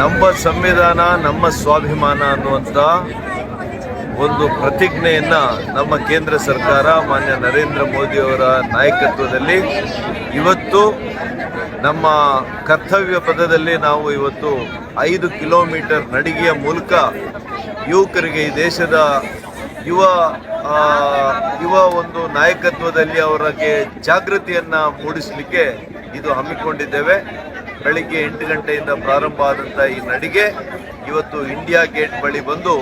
ನಮ್ಮ ಸಂವಿಧಾನ, ನಮ್ಮ ಸ್ವಾಭಿಮಾನ ಅನ್ನುವಂಥ ಒಂದು ಪ್ರತಿಜ್ಞೆಯನ್ನು ನಮ್ಮ ಕೇಂದ್ರ ಸರ್ಕಾರ, ಮಾನ್ಯ ನರೇಂದ್ರ ಮೋದಿಯವರ ನಾಯಕತ್ವದಲ್ಲಿ ಇವತ್ತು ನಮ್ಮ ಕರ್ತವ್ಯ ಪದದಲ್ಲಿ ನಾವು ಇವತ್ತು ಐದು ಕಿಲೋಮೀಟರ್ ನಡಿಗೆಯ ಮೂಲಕ ಯುವಕರಿಗೆ ಈ ದೇಶದ ಯುವ ಯುವ ಒಂದು ನಾಯಕತ್ವದಲ್ಲಿ ಅವರಿಗೆ ಜಾಗೃತಿಯನ್ನ ಮೂಡಿಸಲಿಕ್ಕೆ ಇದು ಹಮ್ಮಿಕೊಂಡಿದ್ದೇವೆ. ಬೆಳಿಗ್ಗೆ ಎಂಟು ಗಂಟೆಯಿಂದ ಪ್ರಾರಂಭ ಆದಂಥ ಈ ನಡಿಗೆ ಇವತ್ತು ಇಂಡಿಯಾ ಗೇಟ್ ಬಳಿ ಬಂದು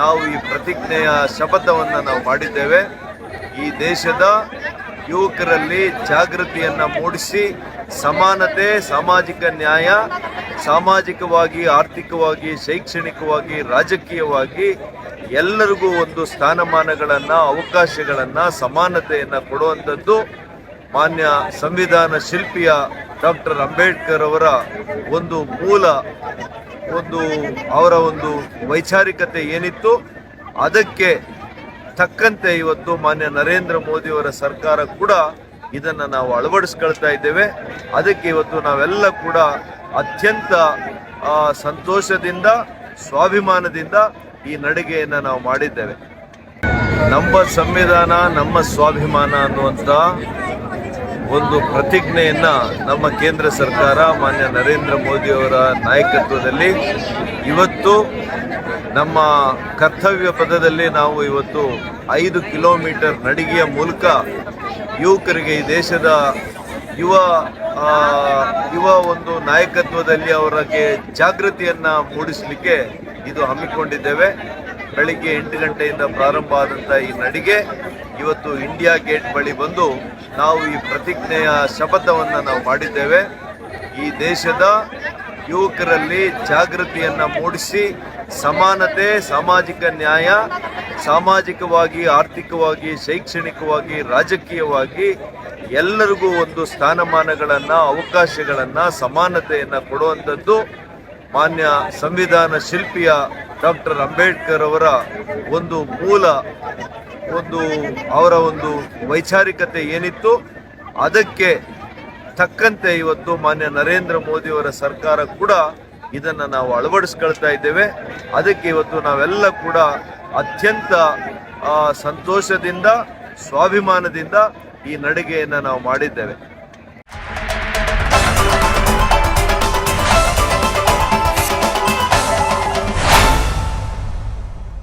ನಾವು ಈ ಪ್ರತಿಜ್ಞೆಯ ಶಪಥವನ್ನು ನಾವು ಮಾಡಿದ್ದೇವೆ. ಈ ದೇಶದ ಯುವಕರಲ್ಲಿ ಜಾಗೃತಿಯನ್ನು ಮೂಡಿಸಿ ಸಮಾನತೆ, ಸಾಮಾಜಿಕ ನ್ಯಾಯ, ಸಾಮಾಜಿಕವಾಗಿ, ಆರ್ಥಿಕವಾಗಿ, ಶೈಕ್ಷಣಿಕವಾಗಿ, ರಾಜಕೀಯವಾಗಿ ಎಲ್ಲರಿಗೂ ಒಂದು ಸ್ಥಾನಮಾನಗಳನ್ನು, ಅವಕಾಶಗಳನ್ನು, ಸಮಾನತೆಯನ್ನು ಕೊಡುವಂಥದ್ದು ಮಾನ್ಯ ಸಂವಿಧಾನ ಶಿಲ್ಪಿಯ ಡಾಕ್ಟರ್ ಅಂಬೇಡ್ಕರ್ ಅವರ ಒಂದು ಮೂಲ, ಒಂದು ಅವರ ಒಂದು ವೈಚಾರಿಕತೆ ಏನಿತ್ತು, ಅದಕ್ಕೆ ತಕ್ಕಂತೆ ಇವತ್ತು ಮಾನ್ಯ ನರೇಂದ್ರ ಮೋದಿಯವರ ಸರ್ಕಾರ ಕೂಡ ಇದನ್ನು ನಾವು ಅಳವಡಿಸ್ಕೊಳ್ತಾ ಇದ್ದೇವೆ. ಅದಕ್ಕೆ ಇವತ್ತು ನಾವೆಲ್ಲ ಕೂಡ ಅತ್ಯಂತ ಸಂತೋಷದಿಂದ, ಸ್ವಾಭಿಮಾನದಿಂದ ಈ ನಡಿಗೆಯನ್ನು ನಾವು ಮಾಡಿದ್ದೇವೆ. ನಮ್ಮ ಸಂವಿಧಾನ, ನಮ್ಮ ಸ್ವಾಭಿಮಾನ ಅನ್ನುವಂಥ ಒಂದು ಪ್ರತಿಜ್ಞೆಯನ್ನು ನಮ್ಮ ಕೇಂದ್ರ ಸರ್ಕಾರ, ಮಾನ್ಯ ನರೇಂದ್ರ ಮೋದಿಯವರ ನಾಯಕತ್ವದಲ್ಲಿ ಇವತ್ತು ನಮ್ಮ ಕರ್ತವ್ಯ ಪದದಲ್ಲಿ ನಾವು ಇವತ್ತು ಐದು ಕಿಲೋಮೀಟರ್ ನಡಿಗೆಯ ಮೂಲಕ ಯುವಕರಿಗೆ ಈ ದೇಶದ ಯುವ ಯುವ ಒಂದು ನಾಯಕತ್ವದಲ್ಲಿ ಅವರಿಗೆ ಜಾಗೃತಿಯನ್ನು ಮೂಡಿಸಲಿಕ್ಕೆ ಇದು ಹಮ್ಮಿಕೊಂಡಿದ್ದೇವೆ. ಬೆಳಿಗ್ಗೆ ಎಂಟು ಗಂಟೆಯಿಂದ ಪ್ರಾರಂಭ ಆದಂಥ ಈ ನಡಿಗೆ ಇವತ್ತು ಇಂಡಿಯಾ ಗೇಟ್ ಬಳಿ ಬಂದು ನಾವು ಈ ಪ್ರತಿಜ್ಞೆಯ ಶಪಥವನ್ನು ನಾವು ಮಾಡಿದ್ದೇವೆ. ಈ ದೇಶದ ಯುವಕರಲ್ಲಿ ಜಾಗೃತಿಯನ್ನು ಮೂಡಿಸಿ ಸಮಾನತೆ, ಸಾಮಾಜಿಕ ನ್ಯಾಯ, ಸಾಮಾಜಿಕವಾಗಿ, ಆರ್ಥಿಕವಾಗಿ, ಶೈಕ್ಷಣಿಕವಾಗಿ, ರಾಜಕೀಯವಾಗಿ ಎಲ್ಲರಿಗೂ ಒಂದು ಸ್ಥಾನಮಾನಗಳನ್ನು, ಅವಕಾಶಗಳನ್ನು, ಸಮಾನತೆಯನ್ನು ಕೊಡುವಂಥದ್ದು ಮಾನ್ಯ ಸಂವಿಧಾನ ಶಿಲ್ಪಿಯ ಡಾಕ್ಟರ್ ಅಂಬೇಡ್ಕರ್ ಅವರ ಒಂದು ಮೂಲ ಒಂದು ಅವರ ಒಂದು ವೈಚಾರಿಕತೆ ಏನಿತ್ತು, ಅದಕ್ಕೆ ತಕ್ಕಂತೆ ಇವತ್ತು ಮಾನ್ಯ ನರೇಂದ್ರ ಮೋದಿಯವರ ಸರ್ಕಾರ ಕೂಡ ಇದನ್ನು ನಾವು ಅಳವಡಿಸ್ಕೊಳ್ತಾ ಇದ್ದೇವೆ. ಅದಕ್ಕೆ ಇವತ್ತು ನಾವೆಲ್ಲ ಕೂಡ ಅತ್ಯಂತ ಸಂತೋಷದಿಂದ, ಸ್ವಾಭಿಮಾನದಿಂದ ಈ ನಡಿಗೆಯನ್ನು ನಾವು ಮಾಡಿದ್ದೇವೆ.